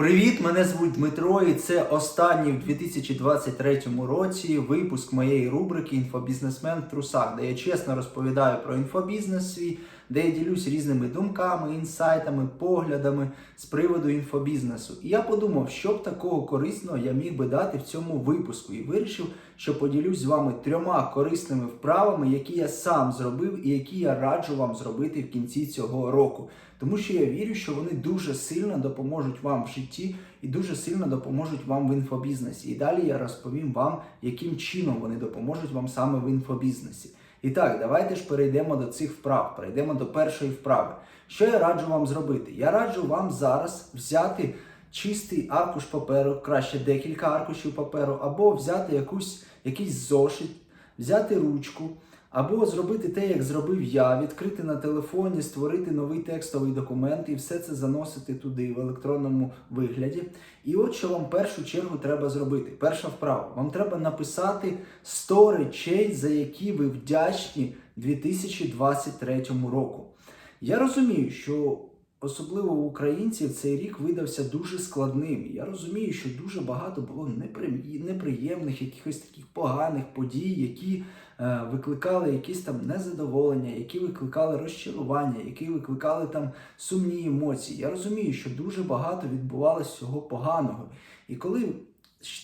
Привіт, мене звуть Дмитро, і це останній в 2023 році випуск моєї рубрики Інфобізнесмен в трусах, де я чесно розповідаю про інфобізнес свій, де я ділюсь різними думками, інсайтами, поглядами з приводу інфобізнесу. І я подумав, що б такого корисного я міг би дати в цьому випуску, і вирішив, що поділюсь з вами трьома корисними вправами, які я сам зробив і які я раджу вам зробити в кінці цього року. Тому що я вірю, що вони дуже сильно допоможуть вам в житті і дуже сильно допоможуть вам в інфобізнесі. І далі я розповім вам, яким чином вони допоможуть вам саме в інфобізнесі. І так, давайте ж перейдемо до цих вправ. Перейдемо до першої вправи. Що я раджу вам зробити? Я раджу вам зараз взяти чистий аркуш паперу, краще декілька аркушів паперу, або взяти якусь, якийсь зошит, взяти ручку. Або зробити те, як зробив я, відкрити на телефоні, створити новий текстовий документ і все це заносити туди в електронному вигляді. І от що вам першу чергу треба зробити. Перша вправа. Вам треба написати 100 речей, за які ви вдячні 2023 року. Я розумію, що особливо у українців цей рік видався дуже складним. Я розумію, що дуже багато було непри- неприємних, якихось таких поганих подій, які е, викликали якісь там незадоволення, які викликали розчарування, які викликали там сумні емоції. Я розумію, що дуже багато відбувалося всього поганого. І коли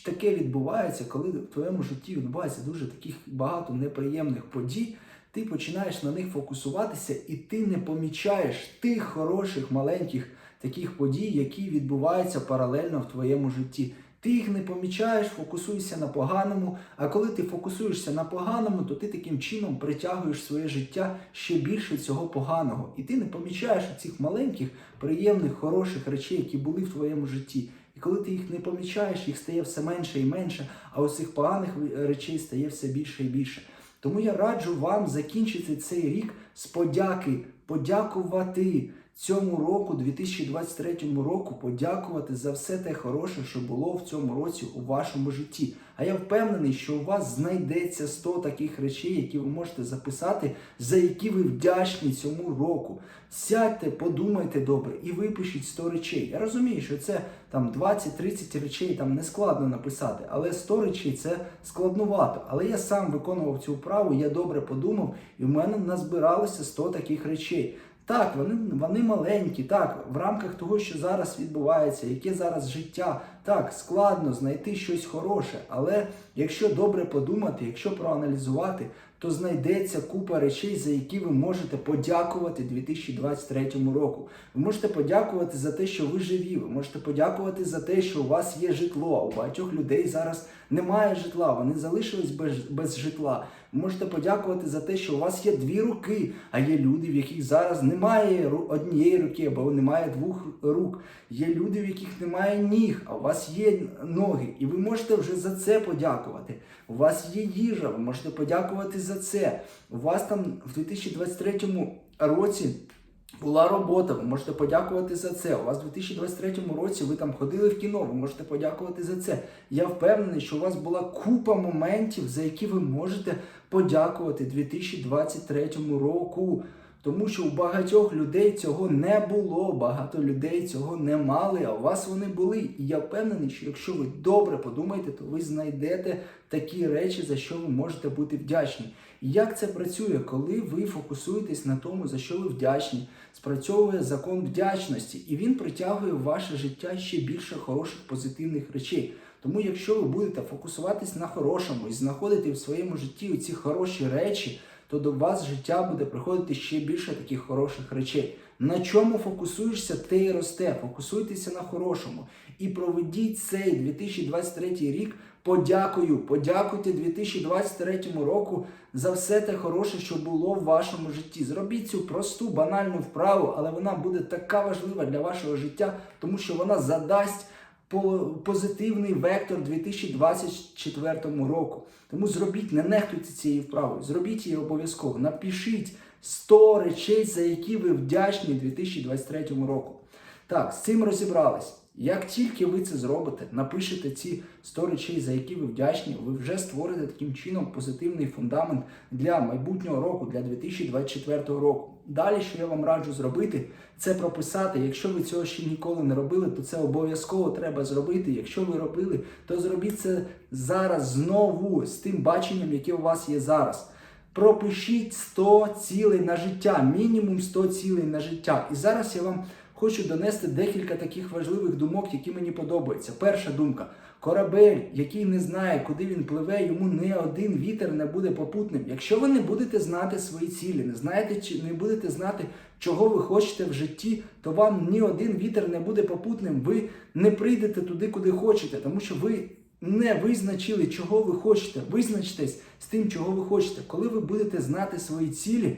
таке відбувається, коли в твоєму житті відбувається дуже таких багато неприємних подій, ти починаєш на них фокусуватися, і ти не помічаєш тих хороших маленьких таких подій, які відбуваються паралельно в твоєму житті. Ти їх не помічаєш, фокусуєшся на поганому. А коли ти фокусуєшся на поганому, то ти таким чином притягуєш своє життя ще більше цього поганого. І ти не помічаєш цих маленьких, приємних, хороших речей, які були в твоєму житті. І коли ти їх не помічаєш, їх стає все менше і менше, а цих поганих речей стає все більше і більше. Тому я раджу вам закінчити цей рік з подяки, подякувати цьому року, 2023 року, подякувати за все те хороше, що було в цьому році у вашому житті. А я впевнений, що у вас знайдеться 100 таких речей, які ви можете записати, за які ви вдячні цьому року. Сядьте, подумайте добре і випишіть 100 речей. Я розумію, що це там 20-30 речей там не складно написати, але 100 речей це складнувато. Але я сам виконував цю вправу, я добре подумав, і в мене назбиралося 100 таких речей. Так, вони, вони маленькі, так, в рамках того, що зараз відбувається, яке зараз життя, так, складно знайти щось хороше, але якщо добре подумати, якщо проаналізувати, то знайдеться купа речей, за які ви можете подякувати 2023 року. Ви можете подякувати за те, що ви живі. Ви можете подякувати за те, що у вас є житло. У багатьох людей зараз немає житла, вони залишились без, без житла. Ви можете подякувати за те, що у вас є дві руки, а є люди, в яких зараз немає однієї руки або немає двох рук. Є люди, в яких немає ніг, а у вас є ноги. І ви можете вже за це подякувати. У вас є їжа, ви можете подякувати за це. У вас там в 2023 році. Була робота, ви можете подякувати за це. У вас у 2023 році ви там ходили в кіно, ви можете подякувати за це. Я впевнений, що у вас була купа моментів, за які ви можете подякувати 2023 року. Тому що у багатьох людей цього не було, багато людей цього не мали, а у вас вони були. І я впевнений, що якщо ви добре подумаєте, то ви знайдете такі речі, за що ви можете бути вдячні. І як це працює, коли ви фокусуєтесь на тому, за що ви вдячні, спрацьовує закон вдячності, і він притягує в ваше життя ще більше хороших позитивних речей. Тому, якщо ви будете фокусуватись на хорошому і знаходити в своєму житті ці хороші речі, то до вас життя буде приходити ще більше таких хороших речей. На чому фокусуєшся, те й росте. Фокусуйтеся на хорошому. І проведіть цей 2023 рік. Подякую, подякуйте 2023 року за все те хороше, що було в вашому житті. Зробіть цю просту банальну вправу, але вона буде така важлива для вашого життя, тому що вона задасть позитивний вектор 2024 року. Тому зробіть, не нехтуйте цією вправою, зробіть її обов'язково. Напишіть 100 речей, за які ви вдячні 2023 року. Так, з цим розібрались. Як тільки ви це зробите, напишете ці 100 речей, за які ви вдячні, ви вже створите таким чином позитивний фундамент для майбутнього року, для 2024 року. Далі, що я вам раджу зробити, це прописати. Якщо ви цього ще ніколи не робили, то це обов'язково треба зробити. Якщо ви робили, то зробіть це зараз знову з тим баченням, яке у вас є зараз. Пропишіть 100 цілей на життя, мінімум 100 цілей на життя. І зараз я вам хочу донести декілька таких важливих думок, які мені подобаються. Перша думка: корабель, який не знає, куди він пливе, йому не один вітер не буде попутним. Якщо ви не будете знати свої цілі, не знаєте, чи не будете знати, чого ви хочете в житті, то вам ні один вітер не буде попутним. Ви не прийдете туди, куди хочете, тому що ви не визначили, чого ви хочете. Визначтесь з тим, чого ви хочете. Коли ви будете знати свої цілі,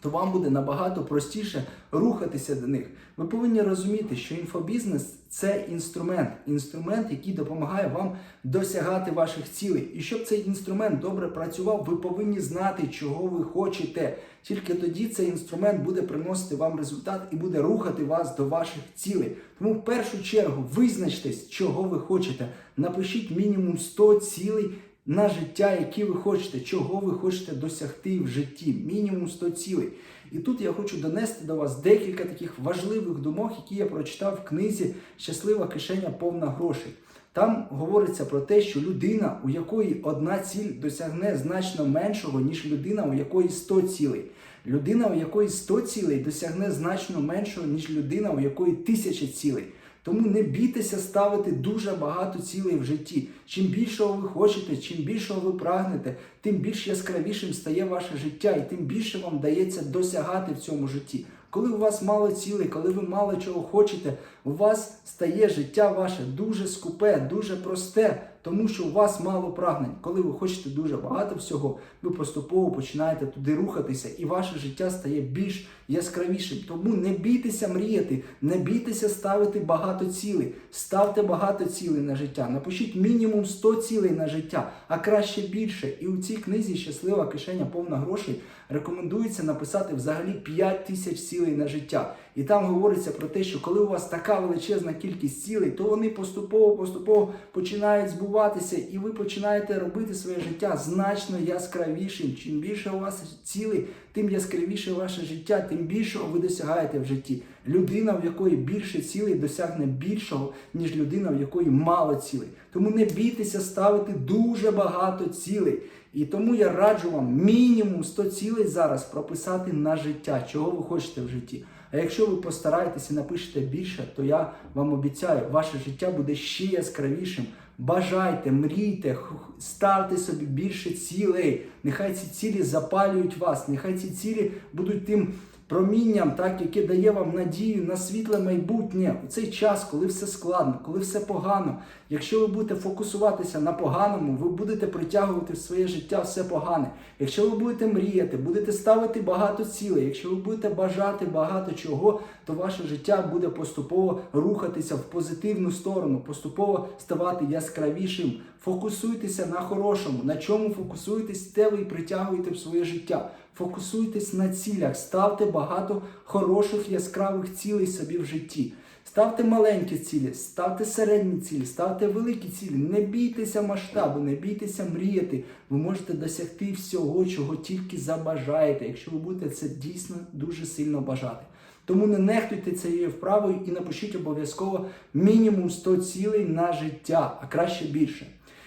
то вам буде набагато простіше рухатися до них. Ви повинні розуміти, що інфобізнес це інструмент, інструмент, який допомагає вам досягати ваших цілей. І щоб цей інструмент добре працював, ви повинні знати, чого ви хочете. Тільки тоді цей інструмент буде приносити вам результат і буде рухати вас до ваших цілей. Тому в першу чергу визначтесь, чого ви хочете. Напишіть мінімум 100 цілей на життя, які ви хочете, чого ви хочете досягти в житті, мінімум 100 цілей. І тут я хочу донести до вас декілька таких важливих думок, які я прочитав в книзі Щаслива кишеня повна грошей. Там говориться про те, що людина, у якої одна ціль досягне значно меншого, ніж людина, у якої 100 цілей. Людина, у якої 100 цілей, досягне значно меншого, ніж людина, у якої 1000 цілей. Тому не бійтеся ставити дуже багато цілей в житті. Чим більшого ви хочете, чим більшого ви прагнете, тим більш яскравішим стає ваше життя, і тим більше вам дається досягати в цьому житті. Коли у вас мало цілей, коли ви мало чого хочете, у вас стає життя ваше дуже скупе, дуже просте, тому що у вас мало прагнень. Коли ви хочете дуже багато всього, ви поступово починаєте туди рухатися, і ваше життя стає більш яскравішим. Тому не бійтеся мріяти, не бійтеся ставити багато цілей. Ставте багато цілей на життя. Напишіть мінімум 100 цілей на життя, а краще більше. І у цій книзі Щаслива кишеня повна грошей рекомендується написати взагалі 5 тисяч цілей на життя. І там говориться про те, що коли у вас така величезна кількість цілей, то вони поступово-поступово починають збуватися, і ви починаєте робити своє життя значно яскравішим. Чим більше у вас цілей, тим яскравіше ваше життя, тим більшого ви досягаєте в житті. Людина, в якої більше цілей, досягне більшого, ніж людина, в якої мало цілей. Тому не бійтеся ставити дуже багато цілей. І тому я раджу вам мінімум 100 цілей зараз прописати на життя, чого ви хочете в житті. А якщо ви постараєтеся і напишете більше, то я вам обіцяю, ваше життя буде ще яскравішим. Бажайте, мрійте, ставте собі більше цілей. Нехай ці цілі запалюють вас, нехай ці цілі будуть тим промінням, так, яке дає вам надію на світле майбутнє у цей час, коли все складно, коли все погано. Якщо ви будете фокусуватися на поганому, ви будете притягувати в своє життя все погане. Якщо ви будете мріяти, будете ставити багато цілей, якщо ви будете бажати багато чого, то ваше життя буде поступово рухатися в позитивну сторону, поступово ставати яскравішим. Фокусуйтеся на хорошому. На чому фокусуєтесь, те ви і притягуєте в своє життя. Фокусуйтесь на цілях, ставте багато хороших яскравих цілей собі в житті. Ставте маленькі цілі, ставте середні цілі, ставте великі цілі. Не бійтеся масштабу, не бійтеся мріяти. Ви можете досягти всього, чого тільки забажаєте, якщо ви будете це дійсно дуже сильно бажати. Тому не нехтуйте цією вправою і напишіть обов'язково мінімум 100 цілей на життя, а краще більше.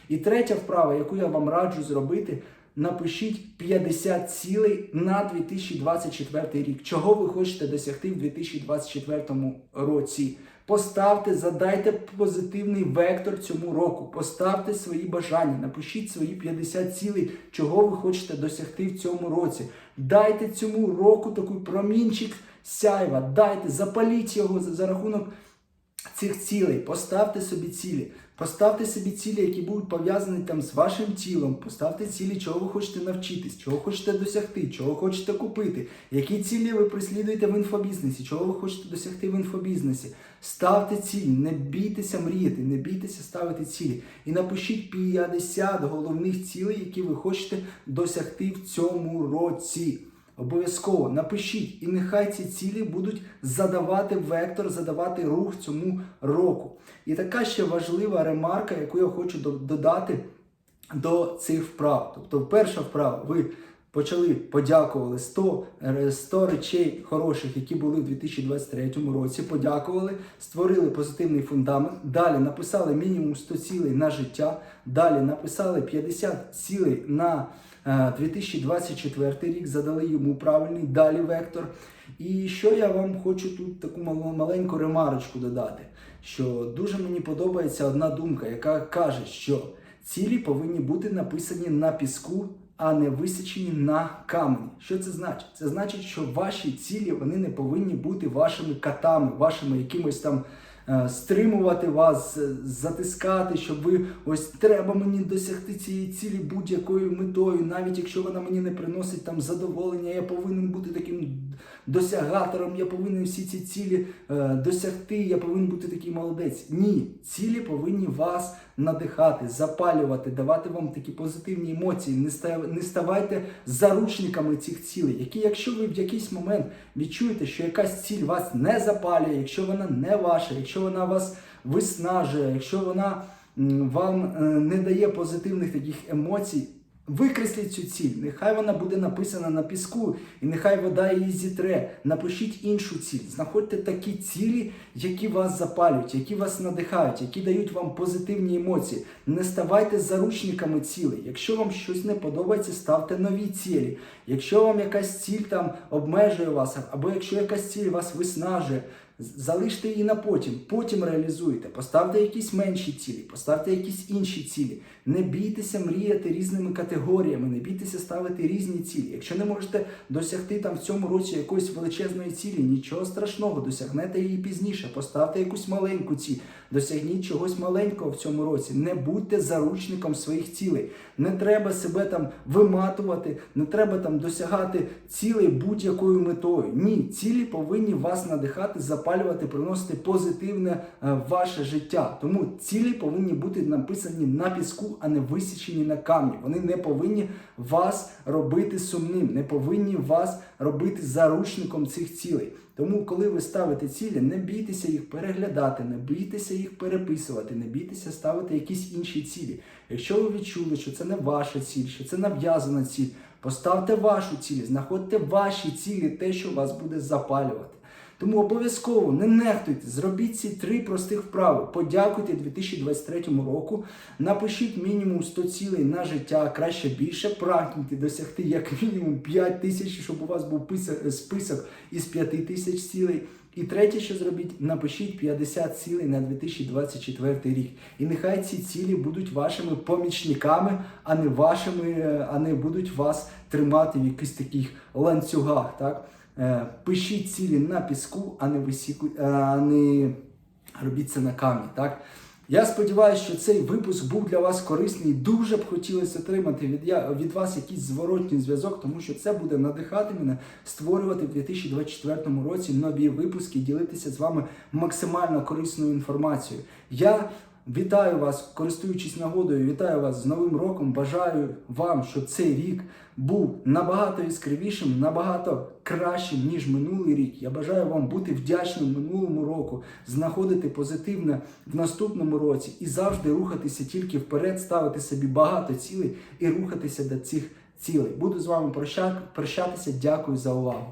І третя вправа, яку я вам раджу зробити, напишіть 50 цілей на 2024 рік. Чого ви хочете досягти в 2024 році? Поставте, задайте позитивний вектор цьому року. Поставте свої бажання, напишіть свої 50 цілей, чого ви хочете досягти в цьому році. Дайте цьому року такий промінчик сяйва, дайте, запаліть його за, за рахунок цих цілей, поставте собі цілі. Поставте собі цілі, які будуть пов'язані там з вашим тілом. Поставте цілі, чого ви хочете навчитись, чого хочете досягти, чого хочете купити, які цілі ви прислідуєте в інфобізнесі, чого ви хочете досягти в інфобізнесі. Ставте цілі, не бійтеся мріяти, не бійтеся ставити цілі. І напишіть 50 головних цілей, які ви хочете досягти в цьому році. Обов'язково напишіть, і нехай ці цілі будуть задавати вектор, задавати рух цьому року. І така ще важлива ремарка, яку я хочу додати до цих вправ. Тобто, перша вправа, ви почали подякували 100, 100 речей хороших, які були в 2023 році. Подякували, створили позитивний фундамент. Далі написали мінімум 100 цілей на життя. Далі написали 50 цілей на е, 2024 рік, задали йому правильний далі вектор. І що я вам хочу тут таку мал- маленьку ремарочку додати, що дуже мені подобається одна думка, яка каже, що цілі повинні бути написані на піску, а не висічені на камені. Що це значить? Це значить, що ваші цілі вони не повинні бути вашими катами, вашими якимось там. Е, Стримувати вас, е, затискати, щоб ви ось треба мені досягти цієї цілі будь-якою метою, навіть якщо вона мені не приносить там задоволення, я повинен бути таким досягатором, я повинен всі ці цілі е, досягти, я повинен бути такий молодець. Ні, цілі повинні вас надихати, запалювати, давати вам такі позитивні емоції. Не став- не ставайте заручниками цих цілей, які, якщо ви в якийсь момент відчуєте, що якась ціль вас не запалює, якщо вона не ваша, якщо вона вас виснажує, якщо вона вам е, не дає позитивних таких емоцій. Викресліть цю ціль, нехай вона буде написана на піску, і нехай вода її зітре. Напишіть іншу ціль. Знаходьте такі цілі, які вас запалюють, які вас надихають, які дають вам позитивні емоції. Не ставайте заручниками цілей. Якщо вам щось не подобається, ставте нові цілі. Якщо вам якась ціль там обмежує вас, або якщо якась ціль вас виснажує, залиште її на потім, потім реалізуйте. Поставте якісь менші цілі, поставте якісь інші цілі. Не бійтеся мріяти різними категоріями, не бійтеся ставити різні цілі. Якщо не можете досягти там в цьому році якоїсь величезної цілі, нічого страшного, досягнете її пізніше. Поставте якусь маленьку ціль, досягніть чогось маленького в цьому році. Не будьте заручником своїх цілей. Не треба себе там виматувати, не треба там досягати цілей будь-якою метою. Ні, цілі повинні вас надихати, запалювати, приносити позитивне е, ваше життя. Тому цілі повинні бути написані на піску, а не висічені на камні. Вони не повинні вас робити сумним, не повинні вас робити заручником цих цілей. Тому, коли ви ставите цілі, не бійтеся їх переглядати, не бійтеся їх переписувати, не бійтеся ставити якісь інші цілі. Якщо ви відчули, що це не ваша ціль, що це нав'язана ціль, поставте вашу ціль, знаходьте ваші цілі, те, що вас буде запалювати. Тому обов'язково не нехтуйте, зробіть ці три простих вправи. Подякуйте 2023 року, напишіть мінімум 100 цілей на життя, краще більше, прагніть досягти як мінімум 5 тисяч, щоб у вас був список із 5 тисяч цілей. І третє, що зробіть, напишіть 50 цілей на 2024 рік. І нехай ці цілі будуть вашими помічниками, а не вашими, е, а не будуть вас тримати в якихось таких ланцюгах. Так? Е, Пишіть цілі на піску, а не висіку, а не робіть це на камні. Так? Я сподіваюся, що цей випуск був для вас корисний. Дуже б хотілося отримати від, я, від вас якийсь зворотній зв'язок, тому що це буде надихати мене створювати в 2024 році нові випуски, ділитися з вами максимально корисною інформацією. Я вітаю вас, користуючись нагодою, вітаю вас з Новим роком. Бажаю вам, щоб цей рік був набагато іскривішим, набагато кращим, ніж минулий рік. Я бажаю вам бути вдячним минулому року, знаходити позитивне в наступному році і завжди рухатися тільки вперед, ставити собі багато цілей і рухатися до цих цілей. Буду з вами проща- прощатися. Дякую за увагу.